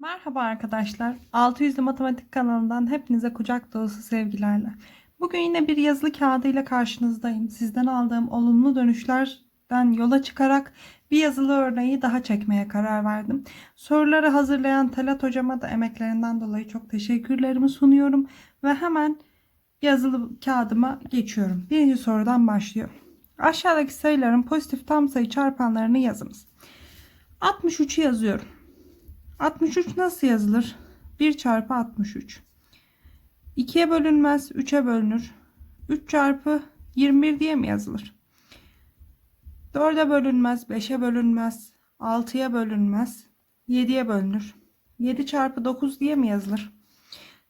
Merhaba arkadaşlar. 600'lü Matematik kanalından hepinize kucak dolusu sevgilerle. Bugün yine bir yazılı kağıdıyla karşınızdayım. Sizden aldığım olumlu dönüşlerden yola çıkarak bir yazılı örneği daha çekmeye karar verdim. Soruları hazırlayan Talat hocama da emeklerinden dolayı çok teşekkürlerimi sunuyorum ve hemen yazılı kağıdıma geçiyorum. Birinci sorudan başlıyor. Aşağıdaki sayıların pozitif tam sayı çarpanlarını yazınız. 63'ü yazıyorum. 63 nasıl yazılır? 1 çarpı 63. 2'ye bölünmez, 3'e bölünür. 3 çarpı 21 diye mi yazılır? 4'e bölünmez, 5'e bölünmez, 6'ya bölünmez, 7'ye bölünür. 7 çarpı 9 diye mi yazılır?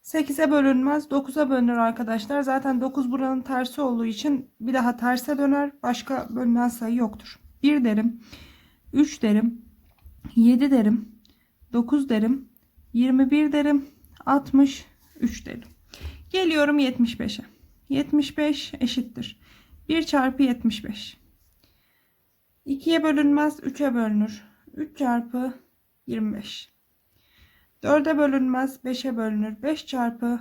8'e bölünmez, 9'a bölünür arkadaşlar. Zaten 9 buranın tersi olduğu için bir daha terse döner. Başka bölünen sayı yoktur. 1 derim, 3 derim, 7 derim, 9 derim, 21 derim, 63 derim. Geliyorum 75'e. 75 eşittir. 1 çarpı 75. 2'ye bölünmez, 3'e bölünür. 3 çarpı 25. 4'e bölünmez, 5'e bölünür. 5 çarpı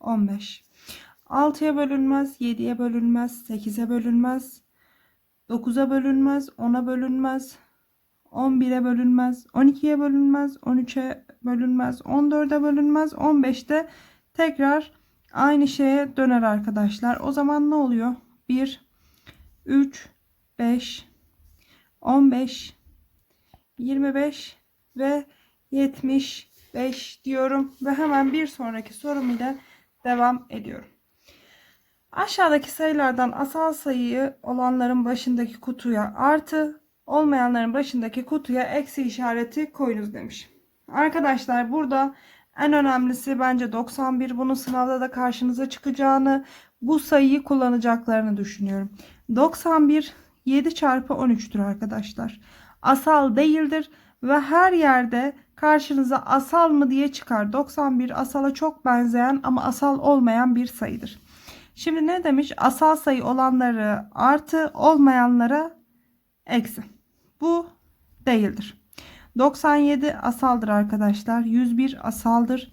15. 6'ya bölünmez, 7'ye bölünmez, 8'e bölünmez, 9'a bölünmez, 10'a bölünmez, 11'e bölünmez, 12'ye bölünmez, 13'e bölünmez, 14'e bölünmez, 15'te tekrar aynı şeye döner arkadaşlar. O zaman ne oluyor? 1, 3, 5, 15, 25 ve 75 diyorum ve hemen bir sonraki sorum ile devam ediyorum. Aşağıdaki sayılardan asal sayıyı olanların başındaki kutuya artı olmayanların başındaki kutuya eksi işareti koyunuz demiş. Arkadaşlar burada en önemlisi bence 91. Bunun sınavda da karşınıza çıkacağını, bu sayıyı kullanacaklarını düşünüyorum. 91 7 çarpı 13'tür arkadaşlar. Asal değildir ve her yerde karşınıza asal mı diye çıkar. 91 asala çok benzeyen ama asal olmayan bir sayıdır. Şimdi ne demiş? Asal sayı olanları artı olmayanlara eksi. Bu değildir. 97 asaldır arkadaşlar. 101 asaldır.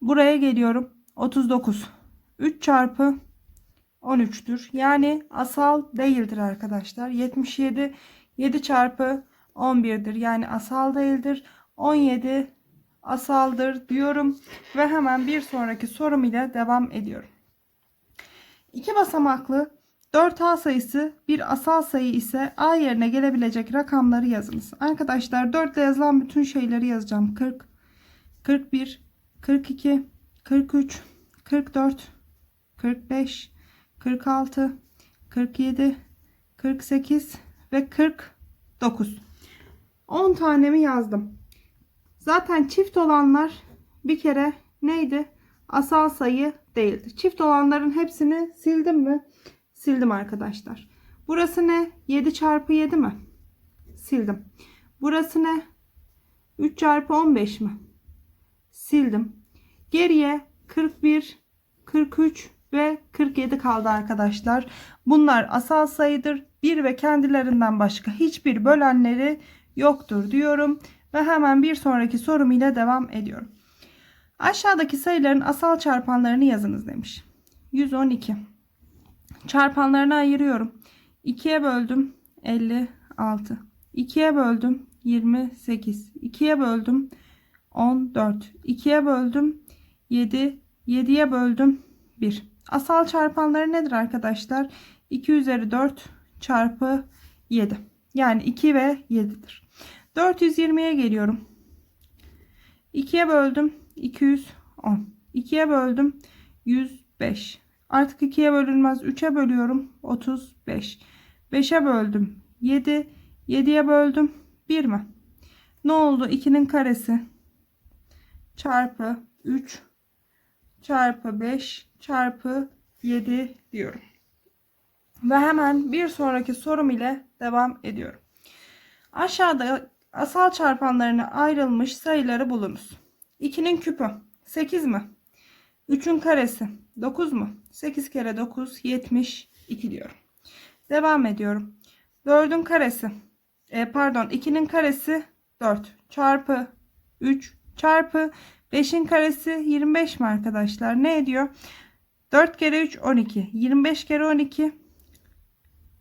Buraya geliyorum. 39. 3 çarpı 13'tür. Yani asal değildir arkadaşlar. 77 7 çarpı 11'dir. Yani asal değildir. 17 asaldır diyorum. Ve hemen bir sonraki sorum ile devam ediyorum. İki basamaklı 4A sayısı bir asal sayı ise A yerine gelebilecek rakamları yazınız. Arkadaşlar 4 ile yazılan bütün şeyleri yazacağım. 40, 41, 42, 43, 44, 45, 46, 47, 48 ve 49. 10 tanemi yazdım. Zaten çift olanlar bir kere neydi? Asal sayı değildi. Çift olanların hepsini sildim mi? Sildim arkadaşlar. Burası ne? 7 çarpı 7 mi? Sildim. Burası ne? 3 çarpı 15 mi? Sildim. Geriye 41, 43 ve 47 kaldı arkadaşlar. Bunlar asal sayıdır. 1 ve kendilerinden başka hiçbir bölenleri yoktur diyorum. Ve hemen bir sonraki sorum ile devam ediyorum. Aşağıdaki sayıların asal çarpanlarını yazınız demiş. 112. Çarpanlarını ayırıyorum. 2'ye böldüm 56. 2'ye böldüm 28. 2'ye böldüm 14. 2'ye böldüm 7. 7'ye böldüm 1. Asal çarpanları nedir arkadaşlar? 2 üzeri 4 çarpı 7. Yani 2 ve 7'dir. 420'ye geliyorum. 2'ye böldüm 210. 2'ye böldüm 105. Artık 2'ye bölünmez. 3'e bölüyorum. 35. 5'e böldüm. 7. 7'ye böldüm. 1 mi? Ne oldu? 2'nin karesi çarpı 3 çarpı 5 çarpı 7 diyorum. Ve hemen bir sonraki sorum ile devam ediyorum. Aşağıda asal çarpanlarına ayrılmış sayıları bulunuz. 2'nin küpü 8 mi? 3'ün karesi 9 mu? 8 kere 9 72 diyorum. Devam ediyorum. 4'ün karesi e, pardon 2'nin karesi 4 çarpı 3 çarpı 5'in karesi 25 mi arkadaşlar? Ne ediyor? 4 kere 3 12. 25 kere 12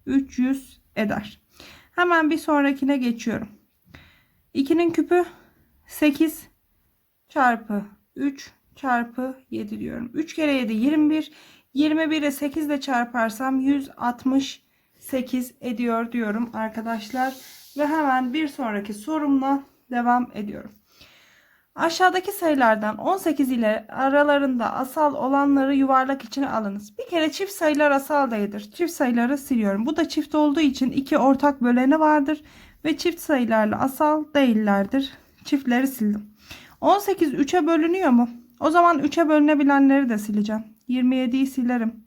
300 eder. Hemen bir sonrakine geçiyorum. 2'nin küpü 8 çarpı 3 çarpı 7 diyorum. 3 kere 7 21. 21'e 8 ile çarparsam 168 ediyor diyorum arkadaşlar. Ve hemen bir sonraki sorumla devam ediyorum. Aşağıdaki sayılardan 18 ile aralarında asal olanları yuvarlak içine alınız. Bir kere çift sayılar asal değildir. Çift sayıları siliyorum. Bu da çift olduğu için iki ortak böleni vardır ve çift sayılarla asal değillerdir. Çiftleri sildim. 18 3'e bölünüyor mu? O zaman 3'e bölünebilenleri de sileceğim. 27'yi silerim.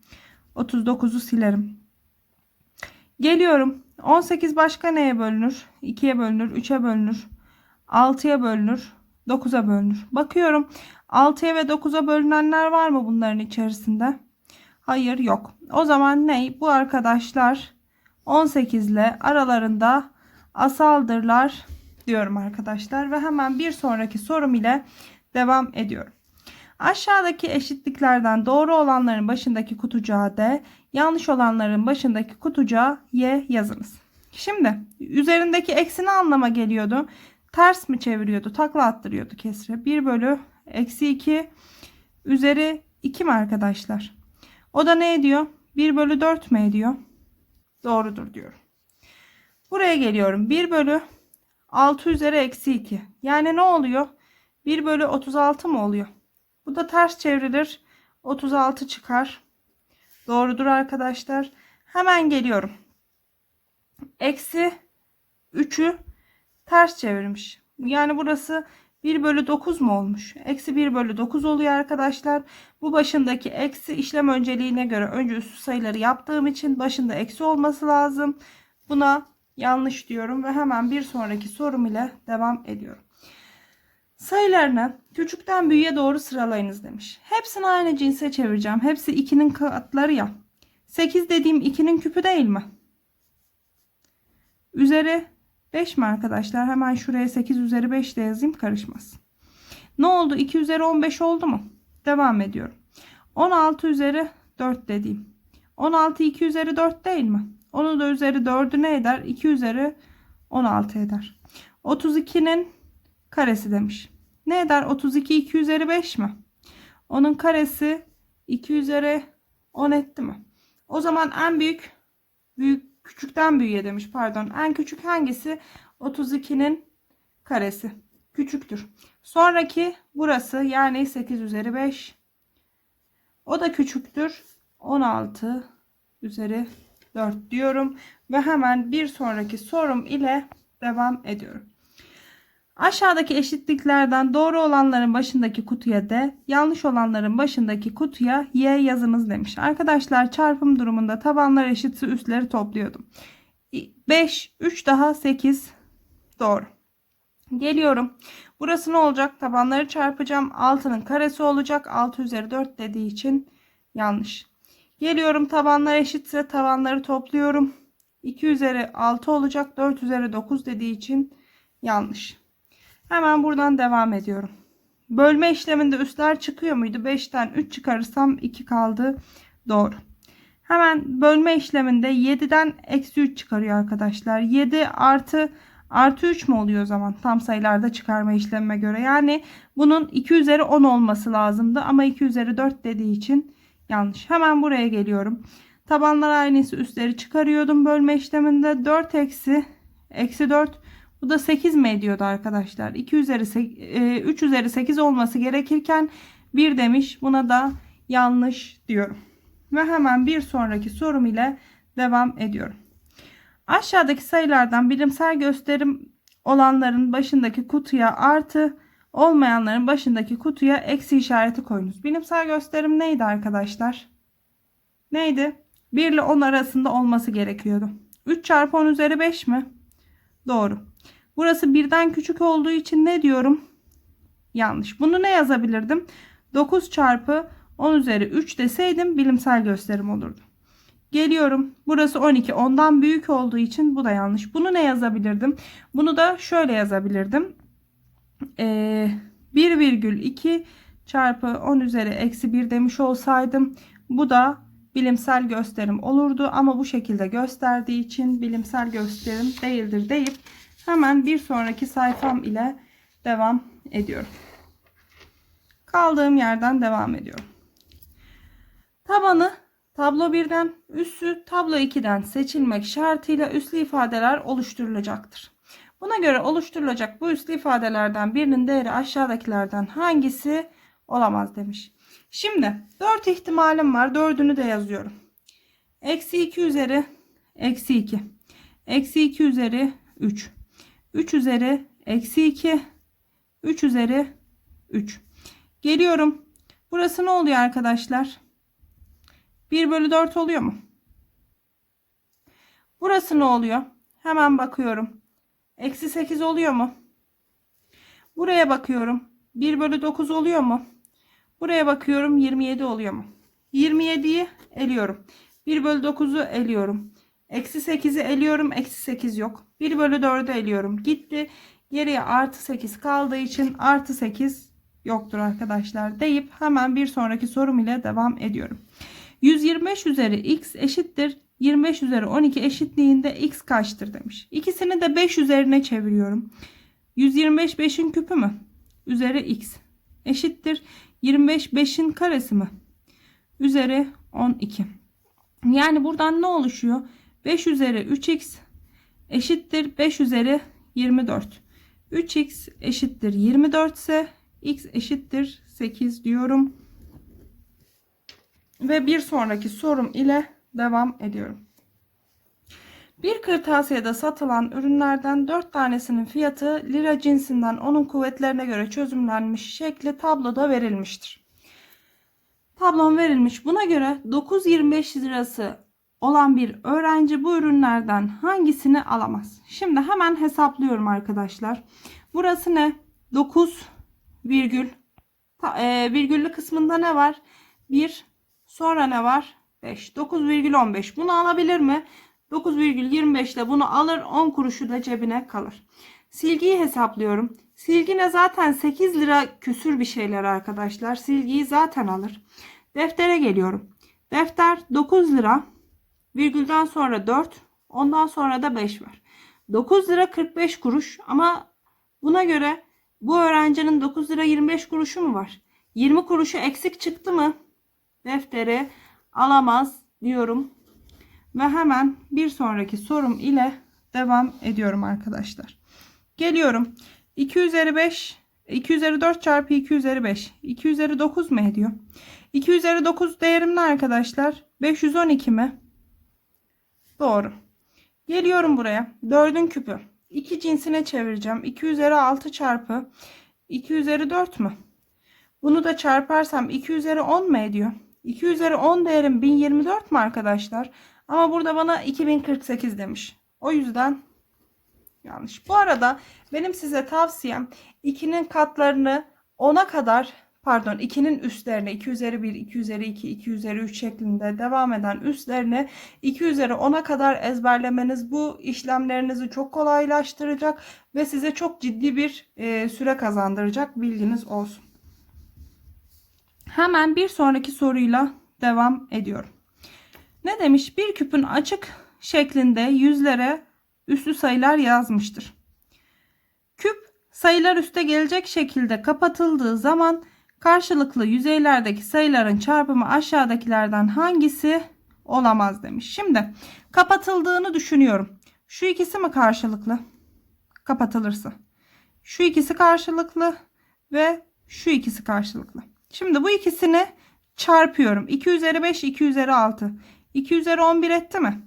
39'u silerim. Geliyorum. 18 başka neye bölünür? 2'ye bölünür, 3'e bölünür, 6'ya bölünür, 9'a bölünür. Bakıyorum 6'ya ve 9'a bölünenler var mı bunların içerisinde? Hayır yok. O zaman ne? Bu arkadaşlar 18 ile aralarında asaldırlar diyorum arkadaşlar. Ve hemen bir sonraki sorum ile devam ediyorum. Aşağıdaki eşitliklerden doğru olanların başındaki kutucuğa D, yanlış olanların başındaki kutucuğa Y yazınız. Şimdi üzerindeki eksi ne anlama geliyordu? Ters mi çeviriyordu? Takla attırıyordu kesre. 1 bölü eksi 2 üzeri 2 mi arkadaşlar? O da ne ediyor? 1 bölü 4 mü ediyor? Doğrudur diyorum. Buraya geliyorum. 1 bölü 6 üzeri eksi 2. Yani ne oluyor? 1 bölü 36 mı oluyor? Bu da ters çevrilir. 36 çıkar. Doğrudur arkadaşlar. Hemen geliyorum. Eksi 3'ü ters çevirmiş. Yani burası 1 bölü 9 mu olmuş? Eksi 1 bölü 9 oluyor arkadaşlar. Bu başındaki eksi işlem önceliğine göre önce üstü sayıları yaptığım için başında eksi olması lazım. Buna yanlış diyorum ve hemen bir sonraki sorum ile devam ediyorum. Sayılarını küçükten büyüğe doğru sıralayınız demiş. Hepsini aynı cinse çevireceğim. Hepsi 2'nin katları ya. 8 dediğim 2'nin küpü değil mi? Üzeri 5 mi arkadaşlar? Hemen şuraya 8 üzeri 5 de yazayım karışmasın. Ne oldu? 2 üzeri 15 oldu mu? Devam ediyorum. 16 üzeri 4 dediğim. 16 2 üzeri 4 değil mi? Onu da üzeri 4'ü ne eder? 2 üzeri 16 eder. 32'nin karesi demiş. Ne eder? 32 2 üzeri 5 mi? Onun karesi 2 üzeri 10 etti mi? O zaman en büyük büyük küçükten büyüğe demiş pardon. En küçük hangisi? 32'nin karesi. Küçüktür. Sonraki burası yani 8 üzeri 5. O da küçüktür. 16 üzeri 4 diyorum. Ve hemen bir sonraki sorum ile devam ediyorum. Aşağıdaki eşitliklerden doğru olanların başındaki kutuya D, yanlış olanların başındaki kutuya Y yazınız demiş. Arkadaşlar çarpım durumunda tabanlar eşitse üstleri topluyordum. 5, 3 daha 8 doğru. Geliyorum. Burası ne olacak? Tabanları çarpacağım. 6'nın karesi olacak. 6 üzeri 4 dediği için yanlış. Geliyorum tabanlar eşitse tabanları topluyorum. 2 üzeri 6 olacak. 4 üzeri 9 dediği için yanlış. Hemen buradan devam ediyorum. Bölme işleminde üstler çıkıyor muydu? 5'ten 3 çıkarırsam 2 kaldı. Doğru. Hemen bölme işleminde 7'den eksi 3 çıkarıyor arkadaşlar. 7 artı artı 3 mü oluyor o zaman? Tam sayılarda çıkarma işlemime göre. Yani bunun 2 üzeri 10 olması lazımdı. Ama 2 üzeri 4 dediği için yanlış. Hemen buraya geliyorum. Tabanlar aynısı üstleri çıkarıyordum bölme işleminde. 4 eksi eksi 4 bu da 8 mi ediyordu arkadaşlar? 2 üzeri 3 e, üzeri 8 olması gerekirken 1 demiş. Buna da yanlış diyorum. Ve hemen bir sonraki sorum ile devam ediyorum. Aşağıdaki sayılardan bilimsel gösterim olanların başındaki kutuya artı olmayanların başındaki kutuya eksi işareti koyunuz. Bilimsel gösterim neydi arkadaşlar? Neydi? 1 ile 10 arasında olması gerekiyordu. 3 çarpı 10 üzeri 5 mi? Doğru. Burası birden küçük olduğu için ne diyorum? Yanlış. Bunu ne yazabilirdim? 9 çarpı 10 üzeri 3 deseydim bilimsel gösterim olurdu. Geliyorum. Burası 12. Ondan büyük olduğu için bu da yanlış. Bunu ne yazabilirdim? Bunu da şöyle yazabilirdim. e, 1,2 çarpı 10 üzeri eksi 1 demiş olsaydım bu da bilimsel gösterim olurdu ama bu şekilde gösterdiği için bilimsel gösterim değildir deyip hemen bir sonraki sayfam ile devam ediyorum. Kaldığım yerden devam ediyorum. Tabanı tablo 1'den, üssü tablo 2'den seçilmek şartıyla üslü ifadeler oluşturulacaktır. Buna göre oluşturulacak bu üslü ifadelerden birinin değeri aşağıdakilerden hangisi olamaz demiş. Şimdi 4 ihtimalim var. 4'ünü de yazıyorum. Eksi 2 üzeri eksi 2. Eksi 2 üzeri 3. 3 üzeri eksi 2. 3 üzeri 3. Geliyorum. Burası ne oluyor arkadaşlar? 1 bölü 4 oluyor mu? Burası ne oluyor? Hemen bakıyorum. Eksi 8 oluyor mu? Buraya bakıyorum. 1 bölü 9 oluyor mu? Buraya bakıyorum 27 oluyor mu? 27'yi eliyorum. 1 bölü 9'u eliyorum. Eksi 8'i eliyorum. Eksi 8 yok. 1 bölü 4'ü eliyorum. Gitti. Geriye artı 8 kaldığı için artı 8 yoktur arkadaşlar deyip hemen bir sonraki sorum ile devam ediyorum. 125 üzeri x eşittir 25 üzeri 12 eşitliğinde x kaçtır demiş. İkisini de 5 üzerine çeviriyorum. 125 5'in küpü mü? Üzeri x eşittir 25 5'in karesi mi? Üzeri 12. Yani buradan ne oluşuyor? 5 üzeri 3x eşittir 5 üzeri 24. 3x eşittir 24 ise x eşittir 8 diyorum. Ve bir sonraki sorum ile devam ediyorum. Bir kırtasiyede satılan ürünlerden 4 tanesinin fiyatı lira cinsinden onun kuvvetlerine göre çözümlenmiş şekli tabloda verilmiştir. Tablom verilmiş. Buna göre 9.25 lirası olan bir öğrenci bu ürünlerden hangisini alamaz? Şimdi hemen hesaplıyorum arkadaşlar. Burası ne? 9 virgül e, virgüllü kısmında ne var? 1 sonra ne var? 5. 9,15 bunu alabilir mi? 9,25 ile bunu alır 10 kuruşu da cebine kalır. Silgiyi hesaplıyorum. Silgine zaten 8 lira küsür bir şeyler arkadaşlar. Silgiyi zaten alır. Deftere geliyorum. Defter 9 lira. Virgülden sonra 4. Ondan sonra da 5 var. 9 lira 45 kuruş ama buna göre bu öğrencinin 9 lira 25 kuruşu mu var? 20 kuruşu eksik çıktı mı? Defteri alamaz diyorum. Ve hemen bir sonraki sorum ile devam ediyorum arkadaşlar. Geliyorum. 2 üzeri 5 2 üzeri 4 çarpı 2 üzeri 5 2 üzeri 9 mu ediyor? 2 üzeri 9 değerim ne arkadaşlar? 512 mi? Doğru. Geliyorum buraya. 4'ün küpü. 2 cinsine çevireceğim. 2 üzeri 6 çarpı 2 üzeri 4 mü? Bunu da çarparsam 2 üzeri 10 mu ediyor? 2 üzeri 10 değerim 1024 mu arkadaşlar? Ama burada bana 2048 demiş. O yüzden yanlış. Bu arada benim size tavsiyem 2'nin katlarını 10'a kadar pardon 2'nin üstlerine 2 üzeri 1, 2 üzeri 2, 2 üzeri 3 şeklinde devam eden üstlerini 2 üzeri 10'a kadar ezberlemeniz bu işlemlerinizi çok kolaylaştıracak ve size çok ciddi bir e, süre kazandıracak bilginiz olsun. Hemen bir sonraki soruyla devam ediyorum. Ne demiş? Bir küpün açık şeklinde yüzlere üslü sayılar yazmıştır. Küp sayılar üste gelecek şekilde kapatıldığı zaman karşılıklı yüzeylerdeki sayıların çarpımı aşağıdakilerden hangisi olamaz demiş. Şimdi kapatıldığını düşünüyorum. Şu ikisi mi karşılıklı? Kapatılırsa. Şu ikisi karşılıklı ve şu ikisi karşılıklı. Şimdi bu ikisini çarpıyorum. 2 üzeri 5, 2 üzeri 6. 2 üzeri 11 etti mi?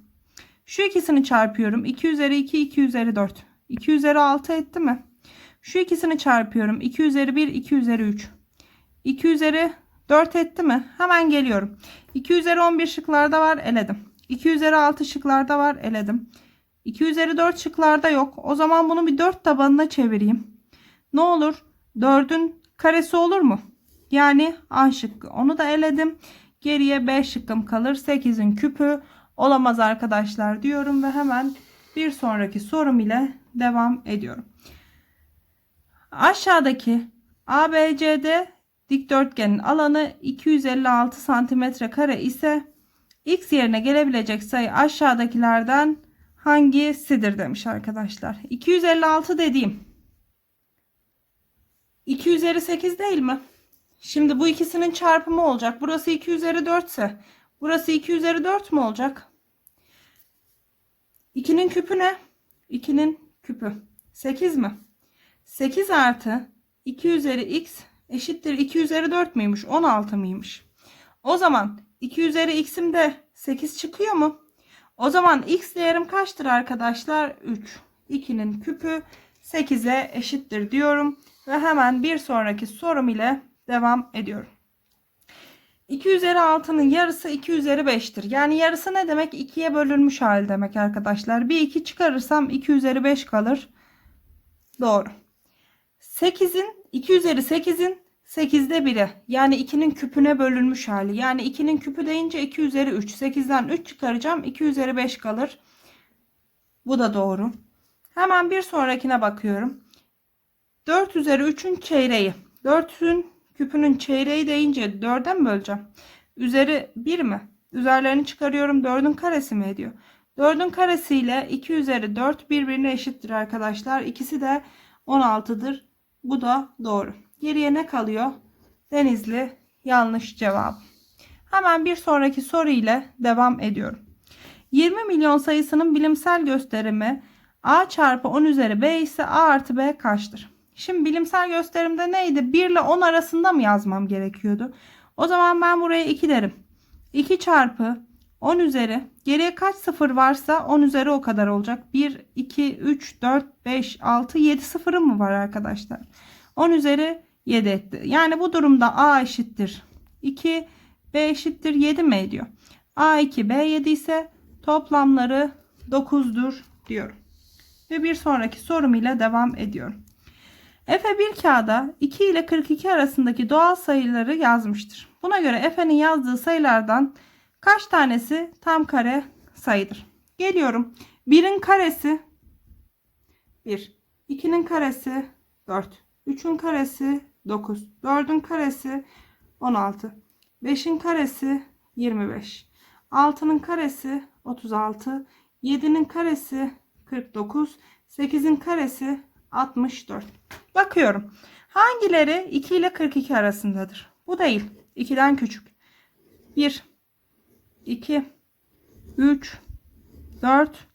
Şu ikisini çarpıyorum. 2 üzeri 2, 2 üzeri 4. 2 üzeri 6 etti mi? Şu ikisini çarpıyorum. 2 üzeri 1, 2 üzeri 3. 2 üzeri 4 etti mi? Hemen geliyorum. 2 üzeri 11 şıklarda var eledim. 2 üzeri 6 şıklarda var eledim. 2 üzeri 4 şıklarda yok. O zaman bunu bir 4 tabanına çevireyim. Ne olur? 4'ün karesi olur mu? Yani A şıkkı. Onu da eledim. Geriye B şıkkım kalır. 8'in küpü olamaz arkadaşlar diyorum ve hemen bir sonraki sorum ile devam ediyorum. Aşağıdaki ABCD dikdörtgenin alanı 256 santimetre kare ise x yerine gelebilecek sayı aşağıdakilerden hangisidir demiş arkadaşlar. 256 dediğim 2 üzeri 8 değil mi? Şimdi bu ikisinin çarpımı olacak. Burası 2 üzeri 4 ise burası 2 üzeri 4 mü olacak? 2'nin küpü ne? 2'nin küpü 8 mi? 8 artı 2 üzeri x eşittir 2 üzeri 4 müymüş? 16 mıymış? O zaman 2 üzeri x'im de 8 çıkıyor mu? O zaman x değerim kaçtır arkadaşlar? 3. 2'nin küpü 8'e eşittir diyorum. Ve hemen bir sonraki sorum ile devam ediyorum. 2 üzeri 6'nın yarısı 2 üzeri 5'tir. Yani yarısı ne demek? 2'ye bölünmüş hali demek arkadaşlar. Bir 2 çıkarırsam 2 üzeri 5 kalır. Doğru. 8'in 2 üzeri 8'in 8'de 1'i yani 2'nin küpüne bölünmüş hali. Yani 2'nin küpü deyince 2 üzeri 3. 8'den 3 çıkaracağım. 2 üzeri 5 kalır. Bu da doğru. Hemen bir sonrakine bakıyorum. 4 üzeri 3'ün çeyreği. 4'ün küpünün çeyreği deyince 4'e mi böleceğim? Üzeri 1 mi? Üzerlerini çıkarıyorum. 4'ün karesi mi ediyor? 4'ün karesi ile 2 üzeri 4 birbirine eşittir arkadaşlar. İkisi de 16'dır. Bu da doğru. Geriye ne kalıyor? Denizli yanlış cevap. Hemen bir sonraki soru ile devam ediyorum. 20 milyon sayısının bilimsel gösterimi a çarpı 10 üzeri b ise a artı b kaçtır? Şimdi bilimsel gösterimde neydi? 1 ile 10 arasında mı yazmam gerekiyordu? O zaman ben buraya 2 derim. 2 çarpı 10 üzeri geriye kaç sıfır varsa 10 üzeri o kadar olacak. 1, 2, 3, 4, 5, 6, 7 sıfırım mı var arkadaşlar? 10 üzeri 7 etti. Yani bu durumda A eşittir 2, B eşittir 7 mi ediyor? A2, B7 ise toplamları 9'dur diyorum. Ve bir sonraki sorum ile devam ediyorum. Efe bir kağıda 2 ile 42 arasındaki doğal sayıları yazmıştır. Buna göre Efe'nin yazdığı sayılardan kaç tanesi tam kare sayıdır? Geliyorum. 1'in karesi 1. 2'nin karesi 4. 3'ün karesi 9. 4'ün karesi 16. 5'in karesi 25. 6'nın karesi 36. 7'nin karesi 49. 8'in karesi 64. Bakıyorum. Hangileri 2 ile 42 arasındadır? Bu değil. 2'den küçük. 1 2 3 4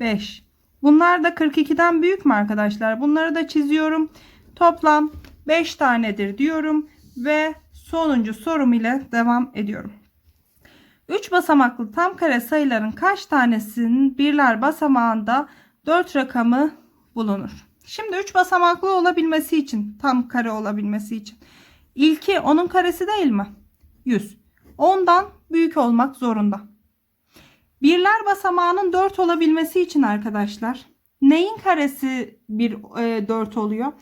5 Bunlar da 42'den büyük mü arkadaşlar? Bunları da çiziyorum. Toplam 5 tanedir diyorum ve sonuncu sorum ile devam ediyorum. 3 basamaklı tam kare sayıların kaç tanesinin birler basamağında 4 rakamı bulunur? Şimdi 3 basamaklı olabilmesi için, tam kare olabilmesi için ilki onun karesi değil mi? 100. 10'dan büyük olmak zorunda. Birler basamağının 4 olabilmesi için arkadaşlar neyin karesi bir e, 4 oluyor?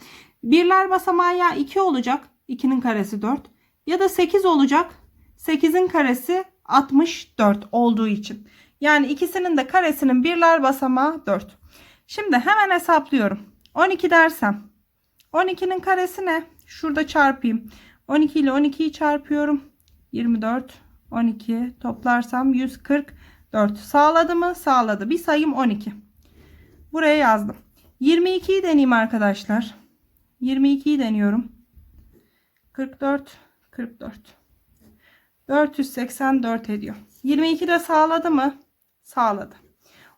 Birler basamağı ya 2 olacak. 2'nin karesi 4. Ya da 8 olacak. 8'in karesi 64 olduğu için. Yani ikisinin de karesinin birler basamağı 4. Şimdi hemen hesaplıyorum. 12 dersem 12'nin karesi ne? Şurada çarpayım. 12 ile 12'yi çarpıyorum. 24 12 toplarsam 144 sağladı mı? Sağladı. Bir sayım 12. Buraya yazdım. 22'yi deneyeyim arkadaşlar. 22'yi deniyorum. 44 44 484 ediyor. 22 de sağladı mı? Sağladı.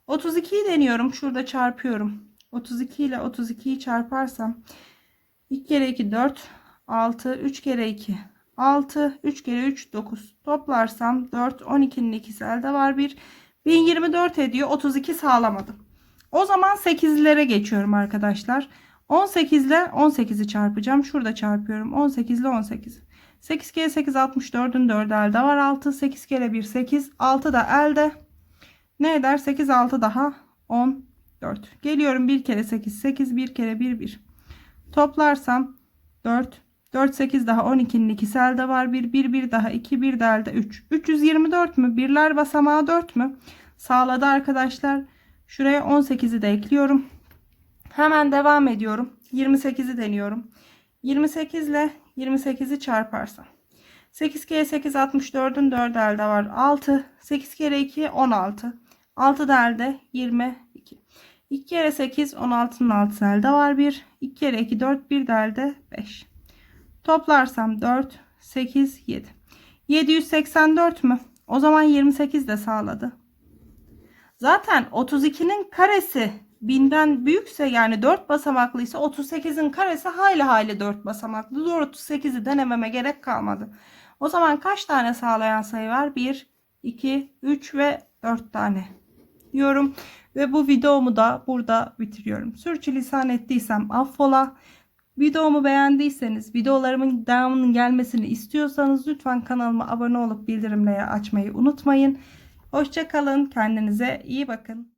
32'yi deniyorum. Şurada çarpıyorum. 32 ile 32'yi çarparsam 2 kere 2 4 6 3 kere 2 6 3 kere 3 9 toplarsam 4 12'nin ikisi elde var 1 1024 ediyor 32 sağlamadım. O zaman 8'lere geçiyorum arkadaşlar. 18 ile 18'i çarpacağım. Şurada çarpıyorum. 18 ile 18. 8 kere 8 64'ün 4'ü elde var 6. 8 kere 1 8. 6 da elde. Ne eder? 8 6 daha 14. Geliyorum 1 kere 8 8 1 kere 1 1. Toplarsam 4 4 8 daha 12'nin ikisi elde var 1 1 1 daha 2 1 de elde 3. 324 mü? Birler basamağı 4 mü? Sağladı arkadaşlar. Şuraya 18'i de ekliyorum. Hemen devam ediyorum. 28'i deniyorum. 28 ile 28'i çarparsam. 8 kere 8 64'ün 4 elde var. 6. 8 kere 2 16. 6 da elde 22. 2 kere 8 16'nın 6 elde var 1. 2 kere 2 4 1 de elde 5. Toplarsam 4 8 7. 784 mü? O zaman 28 de sağladı. Zaten 32'nin karesi 1000'den büyükse yani 4 basamaklıysa 38'in karesi hayli hayli 4 basamaklı. Doğru 38'i denememe gerek kalmadı. O zaman kaç tane sağlayan sayı var? 1, 2, 3 ve 4 tane diyorum. Ve bu videomu da burada bitiriyorum. Sürçülisan ettiysem affola. Videomu beğendiyseniz, videolarımın devamının gelmesini istiyorsanız lütfen kanalıma abone olup bildirimleri açmayı unutmayın. Hoşçakalın, kendinize iyi bakın.